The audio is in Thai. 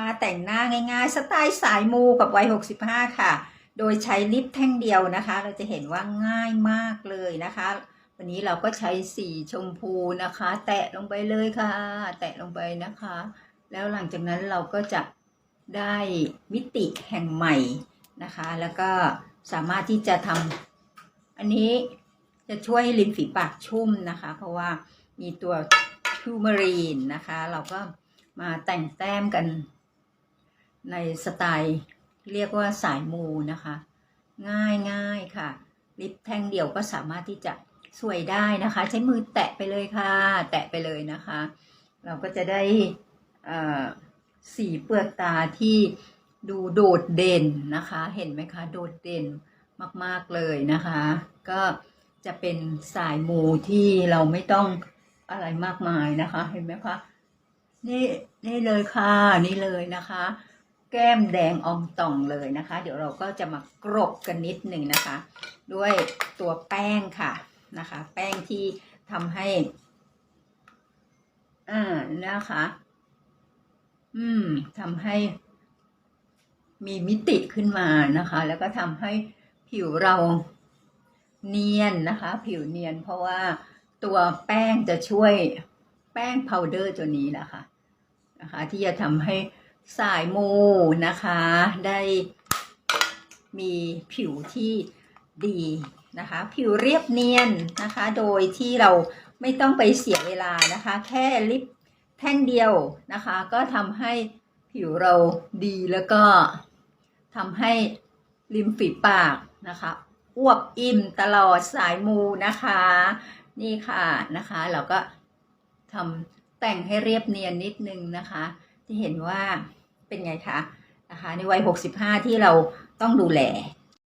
มาแต่งหน้าง่ายๆ สไตล์สายมูกับวัย 65 ค่ะ โดยใช้ลิปแท่งเดียวนะคะ เราจะเห็นว่าง่ายมากเลยนะคะ วันนี้เราก็ใช้สีชมพูนะคะ แตะลงไปเลยค่ะ แตะลงไปนะคะ แล้วหลังจากนั้นเราก็จะได้มิติแห่งใหม่นะคะ แล้วก็สามารถที่จะทำอันนี้จะช่วยให้ริมฝีปากชุ่มนะคะ เพราะว่ามีตัวทูมารีนนะคะ เราก็มาแต่งแต้มกัน ในสไตล์เรียกว่าสายมูนะคะ ง่ายง่ายค่ะ ลิปแท่งเดียวก็สามารถที่จะสวยได้นะคะ ใช้มือแตะไปเลยค่ะ แตะไปเลยนะคะ เราก็จะได้สีเปลือกตาที่ดูโดดเด่นนะคะ เห็นไหมคะ โดดเด่นมากๆเลยนะคะ ก็จะเป็นสายมูที่เราไม่ต้องอะไรมากมายนะคะ เห็นไหมคะ นี่นี่เลยค่ะ นี่เลยนะคะ แก้มแดงอองต่องเลยนะคะ เดี๋ยวเราก็จะมากรบกันนิดหนึ่งนะคะ ด้วยตัวแป้งค่ะนะคะ แป้งที่ทำให้อ่านะคะ อืมทำให้มีมิติขึ้นมานะคะ แล้วก็ทำให้ผิวเราเนียนนะคะ ผิวเนียนเพราะว่าตัวแป้งจะช่วยแป้งพาวเดอร์ตัวนี้นะคะนะคะ ที่จะทำให้ สายมูนะคะ ได้มีผิวที่ดีนะคะ ผิวเรียบเนียนนะคะ โดยที่เราไม่ต้องไปเสียเวลานะคะ แค่ลิปแท่งเดียวนะคะ ก็ทำให้ผิวเราดีแล้วก็ทำให้ริมฝีปากนะคะอวบอิ่มตลอดสายมูนะคะ นี่ค่ะนะคะ เราก็ทำแต่งให้เรียบเนียนนิดนึงนะคะ ที่เห็นว่า เป็นไงคะนะคะในวัย 65 ที่เราต้องดูแล